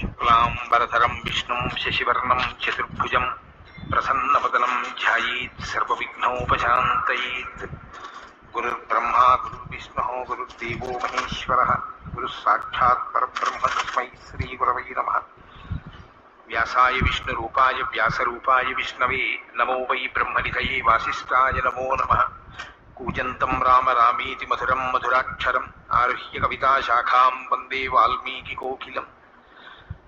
शुक्लाम्बरधरं विष्णु शशिवर्ण, चतुर्भुज प्रसन्नपदनं ध्यायीत् ध्यानोपात गुरुर्ब्रह्मा, गुरुर्विष्णुः, गुरुर्देव महेश्वर गुरुस्साक्षात्ब्रह्म तस्म श्रीगुरव नम। व्यासाय विष्णु व्यासरूपाय विष्णवे नमो वै ब्रह्मनिधये वासीय नमो नम। कूजन्तं राम रामीति मधुरं मधुराक्षरम्, आरुह्य कविताशाखां वंदे वाल्मीकिकोकिलम्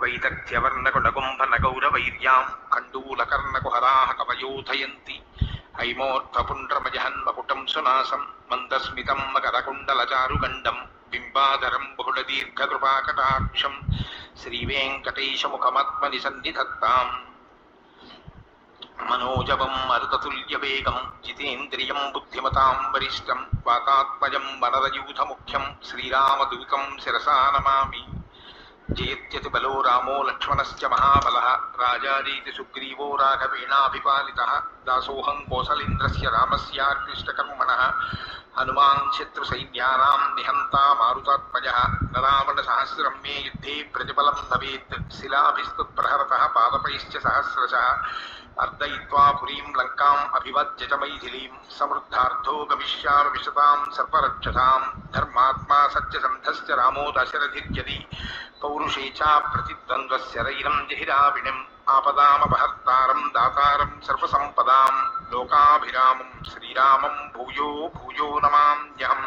వైదగ్ధ్యవర్ణకుడగుంభనగౌరవైర్యాం కండూలకర్ణకుహరాः కవయోధయంతి హైమోర్ధపుండ్రమజహన్మకుటం సునాసం మందస్మితం మకరకుండలచారుగండం బింబాధరం బహుళదీర్ఘకృపాకటాక్షం శ్రీవేంకటేశముఖమాత్మని సన్నిధత్తాం మనోజవం మరుతతుల్యవేగం జితేంద్రియం బుద్ధిమతాం వరిష్టం వాతాత్మజం వనరయూథముఖ్యం శ్రీరామదూతం శిరసా నమామి जयत्यति बलो रामो लक्ष्मणस्य महाबलः राजारीति सुग्रीवो राघवेणाभिपालितः दासोऽहं कोसलेन्द्रस्य रामस्यार्पिष्टकर्मणः హనుమాన్ శత్రు సైన్యానాం నిహంత మారుతాత్మజ రావణ సహస్రం మే యుద్ధే ప్రతిఫలం భవేత్ శిలాభిస్తత్ప్రహరతः పాదపైశ్చ సహస్రశ అర్దయిత్వా పురీం లంకాం అభివజ్య సమృద్ధార్థో గమిష్యామి విశతాం సర్వరక్షసాం ధర్మాత్మా సత్యసంధశ్చ రామో దశరథిర్యది పౌరుషే చ ప్రతిద్వంద్వశరైరం జహిరావిణిం ఆపదామపహర్తారం దాతారం సర్వసంపదాం లోకాభిరామం శ్రీరామం భూయో భూయో నమామ్యహం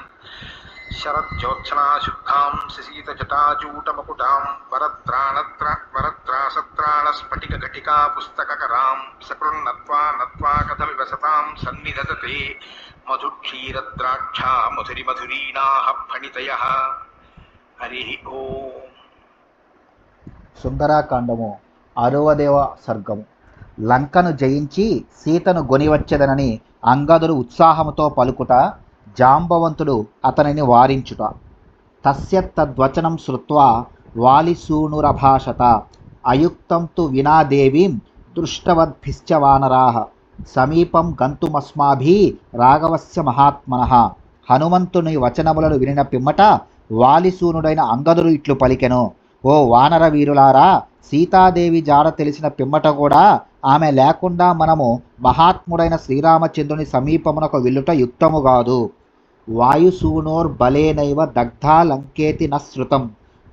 శరజ్యోత్సనాశుద్ధాం శశీతజటాజూటమకుటాం వరత్రాణత్ర వరత్రాసత్రాణస్ఫటికఘటికా పుస్తకకరాం సకృన్నత్వా నత్వా కథమివసతాం సన్నిధతతే మధుక్షీరద్రాక్షా మధురిమధురీణాః ఫణితయ హరి ఓ సుందరాకాండము ఆరవదేవ సర్గము లంకను జయించి సీతను గొనివచ్చెదనని అంగదుడు ఉత్సాహముతో పలుకుట జాంబవంతుడు అతనిని వారించుట. తస్య తద్వచనం శ్రుత్వా వాలిసూనురభాషత అయుక్తం తు వినాదేవీం దృష్టవద్భిశ్చ వానరాహ సమీపం గంతుమస్మాభి రాఘవస్య మహాత్మన హనుమంతుని వచనములను వినిన పిమ్మట వాలిసూనుడైన అంగదుడు ఇట్లు పలికెను. ఓ వానర వీరులారా సీతాదేవి జాడ తెలిసిన పిమ్మట కూడా ఆమె లేకుండా మనము మహాత్ముడైన శ్రీరామచంద్రుని సమీపమునకు వెళ్ళుట యుక్తము కాదు. వాయుసూనోర్ బలేనైవ దగ్ధా లంకేతి న శృతం.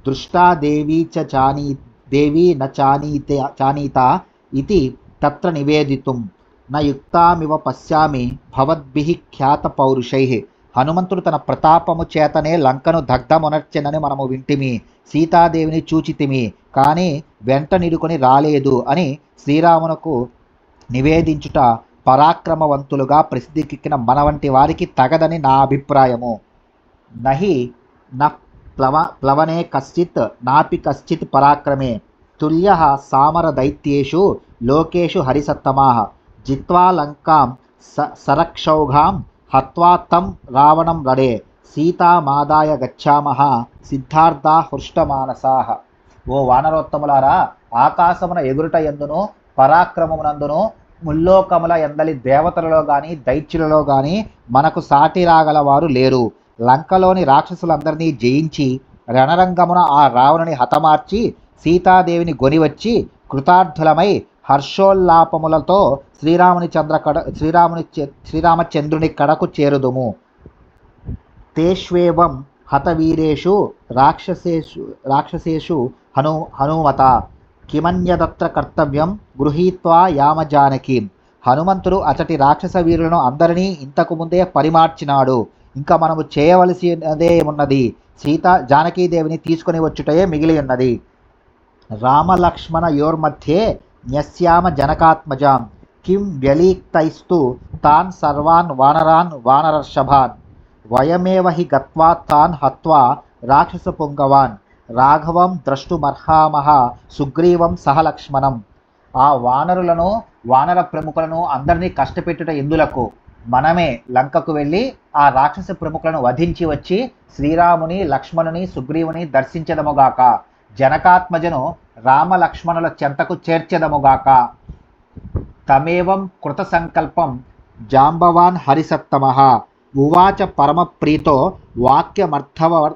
దృష్టా దేవీ చ చానీ దేవీ న చానీతే చానీత ఇది తత్ర నివేదితుం. న యుక్తామివ పశ్యామి భవద్భిః ఖ్యాత పౌరుషై. హనుమంతుడు తన ప్రతాపము చేతనే లంకను దగ్ధమునర్చెనని మనము వింటిమి. సీతాదేవిని చూచితిమి. కానీ వెంట నిడుకొని రాలేదు అని శ్రీరామునకు నివేదించుట పరాక్రమవంతులుగా ప్రసిద్ధికెక్కిన మన వంటి వారికి తగదని నా అభిప్రాయము. నహి న ప్లవ ప్లవనే కశ్చిత్ నాపి కశ్చిత్ పరాక్రమే. తుల్య సామర దైత్యేషు లోకేషు హరిసత్తమా. జిత్వా లంకాం స సరక్షౌఘాం హత్వా తం రావణం రడే. సీతామాదాయ గచ్చామహ సిద్ధార్థ హృష్టమానసాహ ఓ వానరోత్తములారా ఆకాశమున ఎగురుట ఎందును పరాక్రమమునందును ముల్లోకముల ఎందలి దేవతలలో కానీ దైత్యులలో కానీ మనకు సాటి రాగల వారు లేరు. లంకలోని రాక్షసులందరినీ జయించి రణరంగమున ఆ రావణుని హతమార్చి సీతాదేవిని గొనివచ్చి కృతార్థులమై హర్షోల్లాపములతో శ్రీరాముని చంద్ర కడ శ్రీరాముని శ్రీరామచంద్రుని కడకు చేరుదుము. తేష్వేవం హతవీరేషు రాక్షసేషు రాక్షసేషు హను హనుమత. కిమన్యదత్ర కర్తవ్యం గృహీత్వా యామజానకి. హనుమంతుడు అచటి రాక్షస వీరులను అందరినీ ఇంతకు ముందే పరిమార్చినాడు. ఇంకా మనము చేయవలసినదే ఉన్నది. సీత జానకీదేవిని తీసుకొని వచ్చుటయే మిగిలి ఉన్నది. రామలక్ష్మణ యోర్మధ్యే న్యస్యామ జనకాత్మజాం. కిం వ్యలీక్తైస్తు తాన్ సర్వాన్ వానరాన్ వానరర్షభాన్ వయమేవ హి గత్వా తాన్ హత్వా రాక్షస పుంగవాన్ రాఘవం ద్రష్టుమర్హామహ సుగ్రీవం సహలక్ష్మణం ఆ వానరులను వానర ప్రముఖులను అందరినీ కష్టపెట్టుట ఎందులకు? మనమే లంకకు వెళ్ళి ఆ రాక్షస ప్రముఖులను వధించి వచ్చి శ్రీరాముని లక్ష్మణుని సుగ్రీవుని దర్శించదముగాక జనకాత్మజను రామ లక్ష్మణుల చెంతకు చేర్చెదముగాక తమేవం కృతసంకల్పం జాంబవాన్ హరిసత్తమ. ఉవాచ పరమప్రీతో వాక్యమర్థవ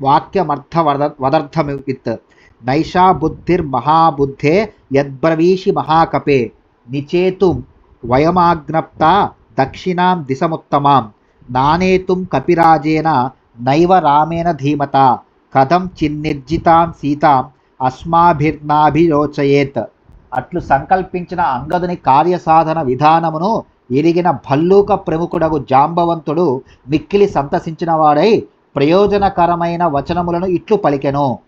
వాక్యమర్థవద వదర్థమిత్ నైషా బుద్ధిర్మహాబుద్ధే యద్బ్రవీషి మహాకపే. నిచేతుం వయమాజ్ఞప్త దక్షిణాం దిశముత్తమాం. నానేతుం కపిరాజేన నైవ రామేణ ధీమత. కథం చిన్నిర్జితాం సీతాం. అస్మాభిర్నాభిరోచయేత్. అట్లు సంకల్పించిన అంగదుని కార్యసాధన విధానమును ఎరిగిన భల్లూక ప్రముఖుడగు జాంబవంతుడు మిక్కిలి సంతసించినవాడై ప్రయోజనకరమైన వచనములను ఇట్లు పలికెను.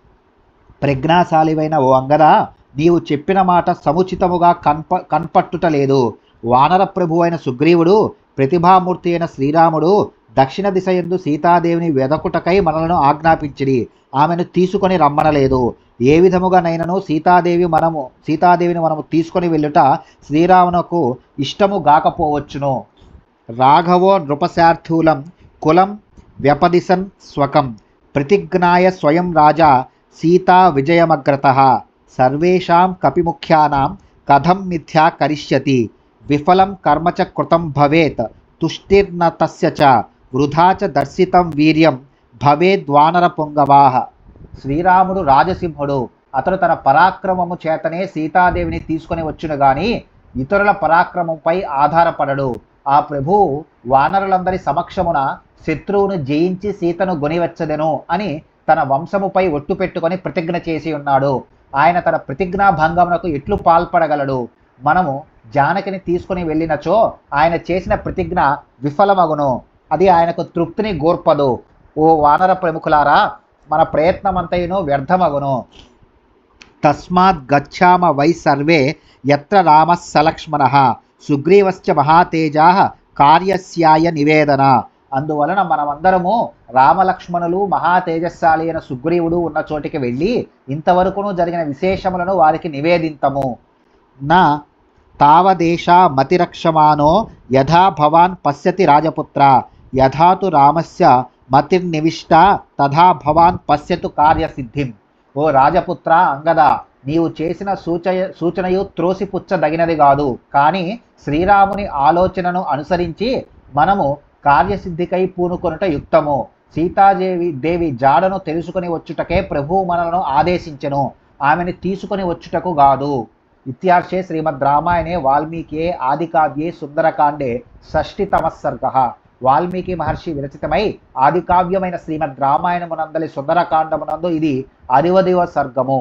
ప్రజ్ఞాశాలివైన ఓ అంగద నీవు చెప్పిన మాట సముచితముగా కన్ప కన్పట్టుటలేదు. వానర ప్రభు అయిన సుగ్రీవుడు ప్రతిభామూర్తి అయిన శ్రీరాముడు దక్షిణ దిశ ఎందు సీతాదేవిని వెదకుటకై మనలను ఆజ్ఞాపించిడి ఆమెను తీసుకొని రమ్మనలేదు. ఏ విధముగానైనను సీతాదేవి మనము సీతాదేవిని మనము తీసుకొని వెళ్ళుట శ్రీరామునకు ఇష్టము గాకపోవచ్చును. రాఘవో నృపశార్థూలం కులం వ్యపదిశన్ స్వకం ప్రతిజ్ఞాయ స్వయం రాజా సీతా విజయమగ్రత. సర్వేషాం కపిముఖ్యానాం కథం మిథ్యా కరిష్యతి. విఫలం కర్మ చ కృతం భవేత్ తుష్టిర్న తస్య చ. వృధా చ దర్శితం వీర్యం భవేద్వానర పొంగవాహ శ్రీరాముడు రాజసింహుడు. అతడు తన పరాక్రమము చేతనే సీతాదేవిని తీసుకొని వచ్చును గాని ఇతరుల పరాక్రమంపై ఆధారపడడు. ఆ ప్రభువు వానరులందరి సమక్షమున శత్రువును జయించి సీతను గొనివచ్చదెను అని తన వంశముపై ఒట్టు పెట్టుకొని ప్రతిజ్ఞ చేసి ఉన్నాడు. ఆయన తన ప్రతిజ్ఞా భంగమునకు ఎట్లు పాల్పడగలడు? మనము జానకిని తీసుకుని వెళ్ళినచో ఆయన చేసిన ప్రతిజ్ఞ విఫలమగును. అది ఆయనకు తృప్తిని గోర్పదు. ఓ వానర ప్రముఖులారా మన ప్రయత్నమంతయును వ్యర్థమగును. తస్మాత్ గచ్చామ వై సర్వే యత్ర రామ సలక్ష్మణ సుగ్రీవశ్చ మహాతేజా కార్యస్యాయ నివేదన. అందువలన మనమందరము రామలక్ష్మణులు మహాతేజస్శాలి అయిన సుగ్రీవుడు ఉన్న చోటికి వెళ్ళి ఇంతవరకును జరిగిన విశేషములను వారికి నివేదింతము. నా తావదేశ మతిరక్షమానో యథా భవాన్ పశ్యతి రాజపుత్ర. యథాతు రామస్య మతిర్నివిష్ట తథా భవాన్ పశ్యతు కార్యసిద్ధిం. ఓ రాజపుత్ర అంగద నీవు చేసిన సూచయ సూచనయు త్రోసిపుచ్చదగినది కాదు. కానీ శ్రీరాముని ఆలోచనను అనుసరించి మనము కార్యసిద్ధికై పూనుకొనుట యుక్తము. సీతాదేవి దేవి జాడను తెలుసుకుని వచ్చుటకే ప్రభువు మనలను ఆదేశించెను. ఆమెను తీసుకుని వచ్చుటకు కాదు ఇత్యార్షే శ్రీమద్ రామాయణే వాల్మీకి ఆదికావ్యే సుందరకాండే షష్ఠితమ సర్గ వాల్మీకి మహర్షి విరచితమై ఆదికావ్యమైన శ్రీమద్ రామాయణమునందలి సుందరకాండమునందు ఇది అరివదివ సర్గము.